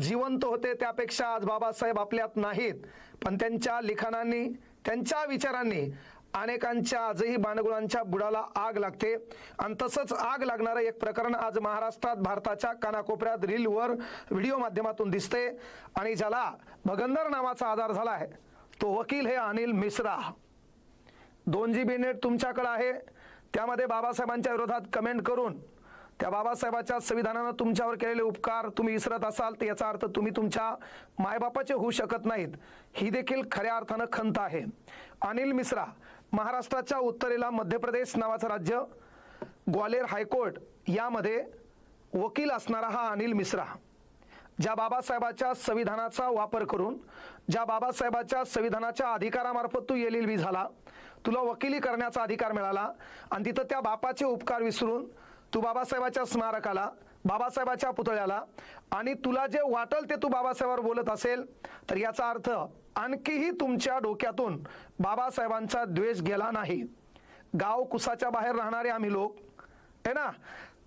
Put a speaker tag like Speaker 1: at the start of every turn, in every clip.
Speaker 1: जिवंत होते त्यापेक्षा आज बाबासाहेब आपल्यात नाहीत. पण त्यांच्या लिखाणांनी त्यांच्या विचारांनी अनेकांच्या आजही बाणगुळांच्या बुडाला आग लागते. आणि तसंच आग लागणारं एक प्रकरण आज महाराष्ट्रात भारताच्या कानाकोपऱ्यात रीलवर व्हिडिओ माध्यमातून दिसते आणि ज्याला भगंदर नावाचा आधार झाला आहे तो वकील हे अनिल मिश्रा. दोन जी बी नेट तुमच्याकडं आहे. त्यामध्ये बाबासाहेबांच्या विरोधात कमेंट करून त्या बाबासाहेबाच्या संविधानानं तुमच्यावर केलेले उपकार तुम्ही विसरत असाल तर याचा अर्थ तुम्ही तुमच्या मायबापाचे होऊ शकत नाहीत. ही देखील खऱ्या अर्थानं खंत आहे. अनिल मिश्रा महाराष्ट्राच्या उत्तरेला मध्य प्रदेश नावाचं राज्य ग्वालेर हायकोर्ट यामध्ये वकील असणारा हा अनिल मिश्रा. ज्या बाबासाहेबाच्या संविधानाचा वापर करून ज्या बाबासाहेबाच्या संविधानाच्या अधिकारामार्फत तू एल एल बी झाला तुला वकिली करण्याचा अधिकार मिळाला आणि तिथं त्या बापाचे उपकार विसरून तू बाबासाहेबाच्या स्मारकाला बाबासाहेबाच्या पुतळ्याला आणि तुला जे वाटल ते तू बाबासाहेबावर बोलत असेल तर याचा अर्थ आणखीही तुमच्या डोक्यातून बाबासाहेबांचा द्वेष गेला नाही. गाव कुसाच्या बाहेर राहणारे आम्ही लोक आहे ना?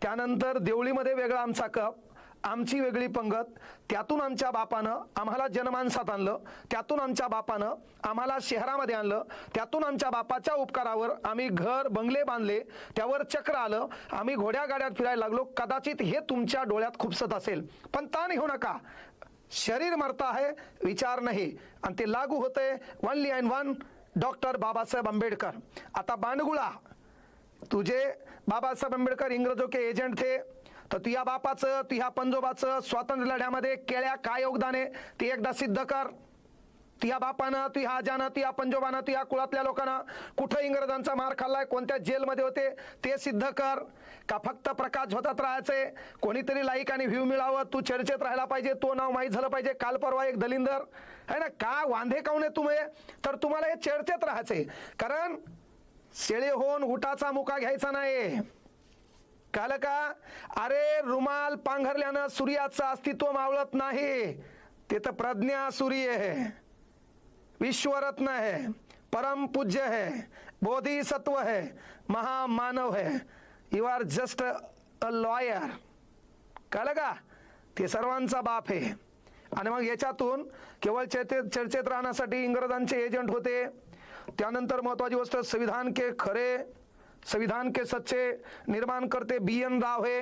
Speaker 1: त्यानंतर देवळीमध्ये वेगळा आमचा कप आमची वेगळी पंगत त्यातून आमच्या बापानं आम्हाला जनमानसात आणलं त्यातून आमच्या बापानं आम्हाला शहरामध्ये आणलं त्यातून आमच्या बापाच्या उपकारावर आम्ही घर बंगले बांधले त्यावर चक्र आलं आम्ही घोड्या गाड्यात फिरायला लागलो कदाचित हे तुमच्या डोळ्यात खुपसत असेल. पण ताण घेऊ नका. शरीर मरता है विचार नाही. आणि ते लागू होते only and one doctor Babasaheb Ambedkar. आता बांडगुळा तुझे बाबासाहेब आंबेडकर इंग्रजों के एजंट थे. तर तुझ्या बापाचं तुझ्या पंजोबाचं स्वातंत्र्य लढ्यामध्ये केळ्या काय योगदान आहे ते एकदा सिद्ध कर. तुझ्या बापानं तुझ्या आजानं तुझ्या पंजोबानं तुझ्या कुळातल्या लोकांना कुठं इंग्रजांचा मार खाल्लाय कोणत्या जेलमध्ये होते ते सिद्ध कर. का फक्त प्रकाश होतात राहायचे कोणीतरी लाईक आणि व्ह्यू मिळावं तू चर्चेत राहायला पाहिजे तो नाव माहीत झालं पाहिजे काल परवा एक दलिंदर. है ना का वांधे काऊन आहे तुम्ही? तर तुम्हाला हे चर्चेत राहायचंय. कारण शेळे होऊन हुटाचा मुका घ्यायचा नाही काल का अरे रुमाल पांघरल्यानं सूर्याचं अस्तित्व मावळत नाही. ते तर प्रज्ञा सूर्य आहे. विश्वरत्न है परम पूज्य है बोधिसत्व है महामानव है you are just a lawyer कळलं का ते सर्वांचा बाप आहे. आणि मग याच्यातून केवळ चर्चेत चर्चेत राहण्यासाठी इंग्रजांचे एजंट होते. त्यानंतर महत्वाची गोष्ट संविधान के खरे. संविधान के सच्चे निर्माण करते बी एन राव हे।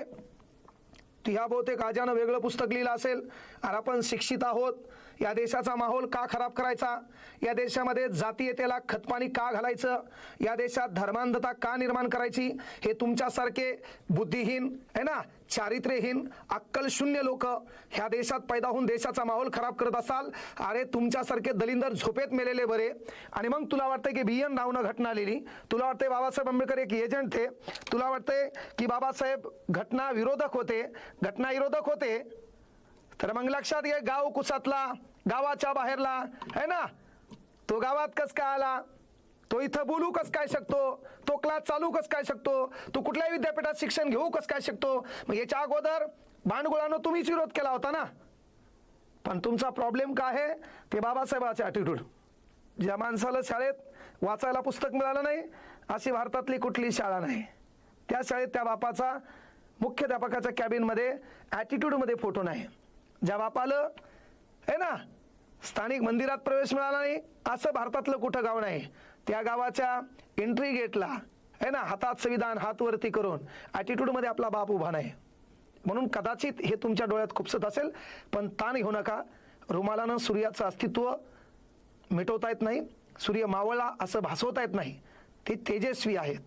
Speaker 1: ह्या बहुतेक आजानं वेगळं पुस्तक लिहिलं असेल आणि आपण शिक्षित आहोत। या देशाचा माहोल का खराब करायचा? या देशामध्ये जातीयतेला खतपाणी का घालायचं? या देशात धर्मांधता का निर्माण करायची? हे तुमच्यासारखे बुद्धिहीन आहे ना? चारित्र्यहीन अक्कलशून्य लोक ह्या देशात पैदा होऊन देशाचा माहोल खराब करत असाल अरे तुमच्यासारखे दलिंदर झोपेत मेलेले बरे. आणि मग तुला वाटतं की बी एन रावनं घटना लिहिली तुला वाटतंय बाबासाहेब आंबेडकर एक एजंट थे. तुला वाटतंय की बाबासाहेब घटना विरोधक होते. घटना विरोधक होते. तर मग लक्षात घे गाव कुसातला गावाच्या बाहेरला आहे ना? तो गावात कस काय आला? तो इथं बोलू कस काय शकतो? तो क्लास चालू कस काय शकतो? तो कुठल्याही विद्यापीठात शिक्षण घेऊ कस काय शकतो? मग याच्या अगोदर भांडगुळानं तुम्हीच विरोध केला होता ना? पण तुमचा प्रॉब्लेम काय आहे? ते बाबासाहेबाचे ॲटिट्यूड ज्या माणसाला शाळेत वाचायला पुस्तक मिळालं नाही अशी भारतातली कुठली शाळा नाही. त्या शाळेत त्या बापाचा मुख्याध्यापकाच्या कॅबिनमध्ये ॲटिट्यूडमध्ये फोटो नाही. ज्या बापाला आहे ना स्थानिक मंदिरात प्रवेश मिळाला नाही असं भारतातलं कुठं गाव नाही. त्या गावाच्या एंट्री गेटला आहे ना हातात संविधान हात वरती करून ॲटिट्यूडमध्ये आपला बाप उभा नाही. म्हणून कदाचित हे तुमच्या डोळ्यात खुपसत असेल पण ताण घेऊ नका. रुमालानं सूर्याचं अस्तित्व मिटवता येत नाही. सूर्य मावळला असं भासवता येत नाही. ते तेजस्वी आहेत.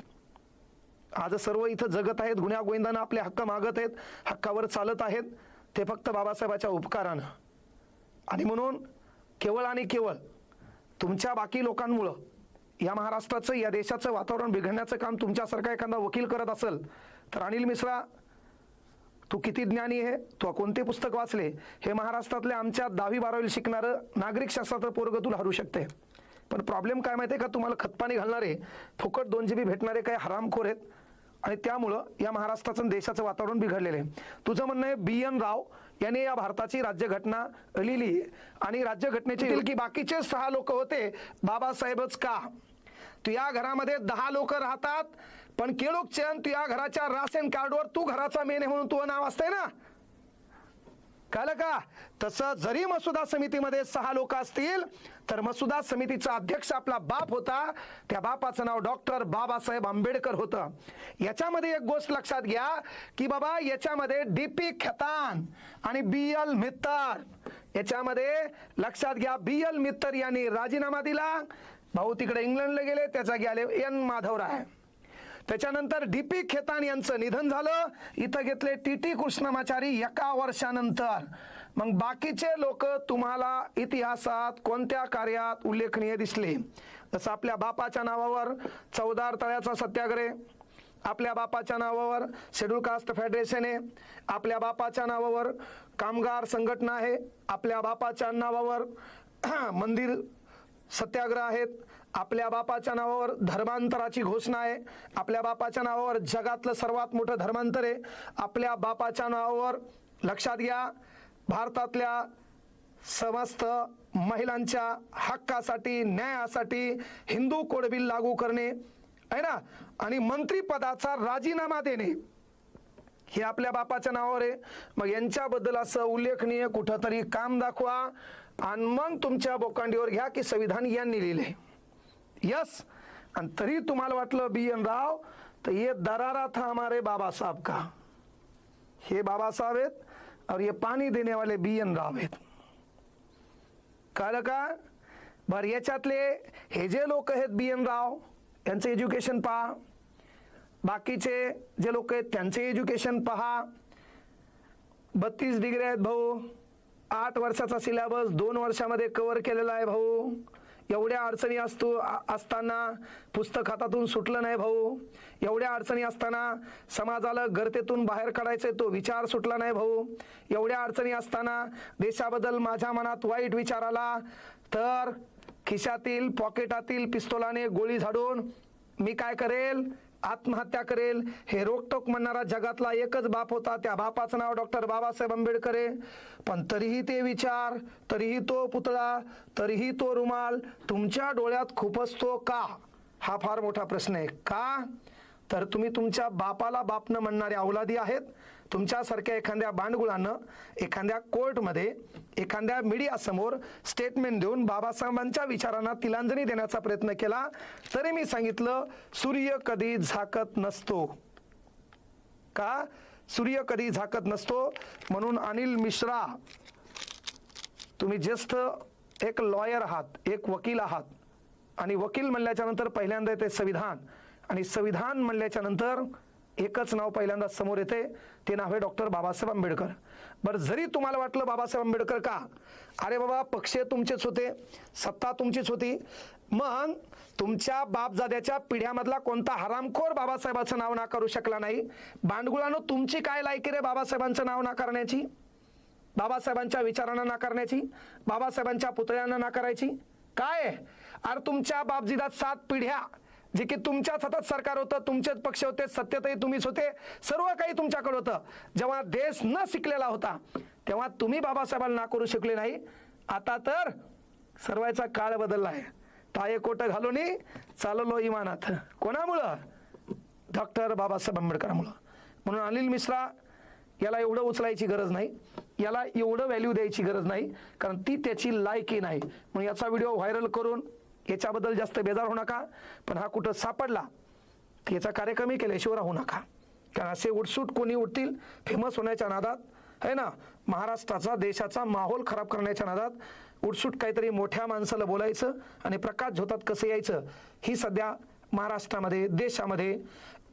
Speaker 1: आज सर्व इथं जगत आहेत गुन्ह्या गोविंदानं आपले हक्क मागत आहेत हक्कावर चालत आहेत. ते फक्त बाबासाहेबाच्या उपकारानं. आणि म्हणून केवळ आणि केवळ तुमच्या बाकी लोकांमुळं या महाराष्ट्राचं या देशाचं वातावरण बिघडण्याचं काम तुमच्यासारखा एखादा वकील करत असेल तर अनिल मिश्रा तू किती ज्ञानी आहे तू कोणते पुस्तक वाचले हे महाराष्ट्रातले आमच्या दहावी बारावीला शिकणारं नागरिक शास्त्राचं पोरग तुला हरू शकते. पण प्रॉब्लेम काय माहिती आहे का? तुम्हाला खतपाणी घालणारे फुकट दोन जी बी भेटणारे काही हरामखोर आहेत. आणि त्यामुळं या महाराष्ट्राचं देशाचं वातावरण बिघडलेलं आहे. तुझं म्हणणं आहे बी एन राव यांनी या भारताची राज्यघटना लिहिली आहे आणि राज्यघटनेची की बाकीचे सहा लोक होते बाबासाहेबच का? तू या घरामध्ये दहा लोक राहतात पण केळोगचंद तुझ्या घराच्या राशन कार्डवर तू घराचा मेन आहे म्हणून तुझं नाव असतंय ना? कळलं का तसं जरी मसुदा समितीमध्ये सहा लोक असतील तर मसुदा समितीचा अध्यक्ष आपला बाप होता. त्या बापाचं नाव डॉक्टर बाबासाहेब आंबेडकर होतं. याच्यामध्ये एक गोष्ट लक्षात घ्या की बाबा याच्यामध्ये डी पी खेतान आणि बी एल मित्तर. याच्यामध्ये लक्षात घ्या बी एल मित्तर यांनी राजीनामा दिला. भाऊ तिकडे इंग्लंडला गेले त्याचा जागी एन माधवराय. त्याच्यानंतर डी पी खेतान यांचं निधन झालं. इथं घेतले टी टी कृष्णमाचारी एका वर्षानंतर. मग बाकीचे लोक तुम्हाला इतिहासात कोणत्या कार्यात उल्लेखनीय दिसले? जसं आपल्या बापाच्या नावावर चौदार तळ्याचा सत्याग्रह आपल्या बापाच्या नावावर शेड्यूल कास्ट फेडरेशन आहे आपल्या बापाच्या नावावर कामगार संघटना आहे आपल्या बापाच्या नावावर मंदिर सत्याग्रह आहेत आपल्या बापाच्या नावावर धर्मांतराची घोषणा आहे. आपल्या बापाच्या नावावर जगातलं सर्वात मोठं धर्मांतर आहे. आपल्या बापाच्या नावावर लक्षात घ्या भारतातल्या समस्त महिलांच्या हक्कासाठी न्यायासाठी हिंदू कोड बिल लागू करणे आहे ना? आणि मंत्रीपदाचा राजीनामा देणे हे आपल्या बापाच्या नावावर आहे. मग यांच्याबद्दल असं उल्लेखनीय कुठंतरी काम दाखवा. आणि मग तुमच्या बोकांडीवर घ्या की संविधान यांनी लिहिले. यस आणि तरी तुम्हाला वाटलं बी एन राव तर ये दरारा था हमारे बाबा साहब का? हे बाबा साहब आहेत और ये पाणी देने वाले बी एन राव आहेत. कळलं का? बरं याच्यातले हे जे लोक आहेत बी एन राव यांचं एज्युकेशन पहा. बाकीचे जे लोक आहेत त्यांचे एज्युकेशन पहा. बत्तीस डिग्री आहेत भाऊ. आठ वर्षाचा सिलेबस दोन वर्षामध्ये कव्हर केलेला आहे भाऊ. एवढ्या अडचणी असतो असताना पुस्तक हातातून सुटलं नाही भाऊ. एवढ्या अडचणी असताना समाजाला गर्तेतून बाहेर काढायचे तो विचार सुटला नाही भाऊ. एवढ्या अडचणी असताना देशाबद्दल माझ्या मनात वाईट विचार आला तर खिशातील पॉकेटातील पिस्तोलाने गोळी झाडून मी काय करेल? आत्महत्या करेल. हे रोकटोक म्हणणारा जगातला एकच बाप होता. त्या बापाचं नाव डॉक्टर बाबासाहेब आंबेडकर. आहे पण तरीही ते विचार तरीही तो पुतळा तरीही तो रुमाल तुमच्या डोळ्यात खुपसतो का? हा फार मोठा प्रश्न आहे. का? तर तुम्ही तुमच्या बापाला बाप न म्हणणारे अवलादी आहेत. तुमच्यासारख्या एखाद्या बांडगुळानं एखाद्या कोर्टमध्ये एखाद्या मीडियासमोर स्टेटमेंट देऊन बाबासाहेबांच्या विचारांना तिलांजली देण्याचा प्रयत्न केला तरी मी सांगितलं सूर्य कधी झाकत नसतो. का? सूर्य कधी झाकत नसतो? म्हणून अनिल मिश्रा तुम्ही ज्येष्ठ एक लॉयर आहात एक वकील आहात. आणि वकील म्हणल्याच्या नंतर पहिल्यांदा येते संविधान. आणि संविधान म्हणल्याच्या नंतर एकच नाव पहिल्यांदा समोर येते. ते नाव आहे डॉक्टर बाबासाहेब आंबेडकर. बरं जरी तुम्हाला वाटलं बाबासाहेब आंबेडकर का? अरे बाबा पक्ष तुमचेच होते सत्ता तुमचीच होती. मग तुमच्या बापजाद्याच्या पिढ्यामधला कोणता हरामखोर बाबासाहेबाचं नाव नाकारू शकला नाही? बांडगुळानं तुमची काय लायकी रे बाबासाहेबांचं नाव नाकारण्याची? बाबासाहेबांच्या विचारांना नाकारण्याची? बाबासाहेबांच्या पुतळ्यांना नाकारायची? काय? अरे तुमच्या बापजीदात सात पिढ्या जे की तुमच्याच हातात सरकार होतं तुमचेच पक्ष होते सत्यतही तुम्हीच होते सर्व काही तुमच्याकडे होतं. जेव्हा देश न शिकलेला होता तेव्हा तुम्ही बाबासाहेबांना ना करू शकले नाही. आता तर सर्वांचा काळ बदलला आहे. ताये कोट घालून चाललो इमानात. कोणामुळं? डॉक्टर बाबासाहेब आंबेडकरांमुळं. म्हणून अनिल मिश्रा याला एवढं उचलायची गरज नाही. याला एवढं व्हॅल्यू द्यायची गरज नाही. कारण ती त्याची लायकी नाही. म्हणून याचा व्हिडिओ व्हायरल करून याच्याबद्दल जास्त बेजार होऊ नका पण हा कुठं सापडला की याचा कार्यक्रमही केल्याशिवाय राहू नका. कारण असे उठसूट कोणी उठतील फेमस होण्याच्या नादात आहे ना? महाराष्ट्राचा देशाचा माहोल खराब करण्याच्या नादात उठसूट काहीतरी मोठ्या माणसाला बोलायचं आणि प्रकाश झोतात कसं यायचं ही सध्या महाराष्ट्रामध्ये देशामध्ये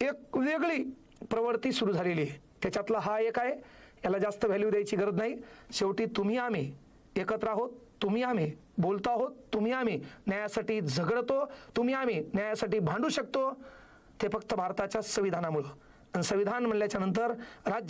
Speaker 1: एक वेगळी प्रवृत्ती सुरू झालेली आहे. त्याच्यातला हा एक आहे याला जास्त व्हॅल्यू द्यायची गरज नाही. शेवटी तुम्ही आम्ही एकत्र आहोत. तुम्ही आम्ही बोलतो आहोत तुम्ही आम्ही न्यायासाठी झगडतो तुम्ही आम्ही न्यायासाठी भांडू शकतो. ते फक्त भारताच्या संविधानामुळं. आणि संविधान म्हणल्याच्या नंतर राज्य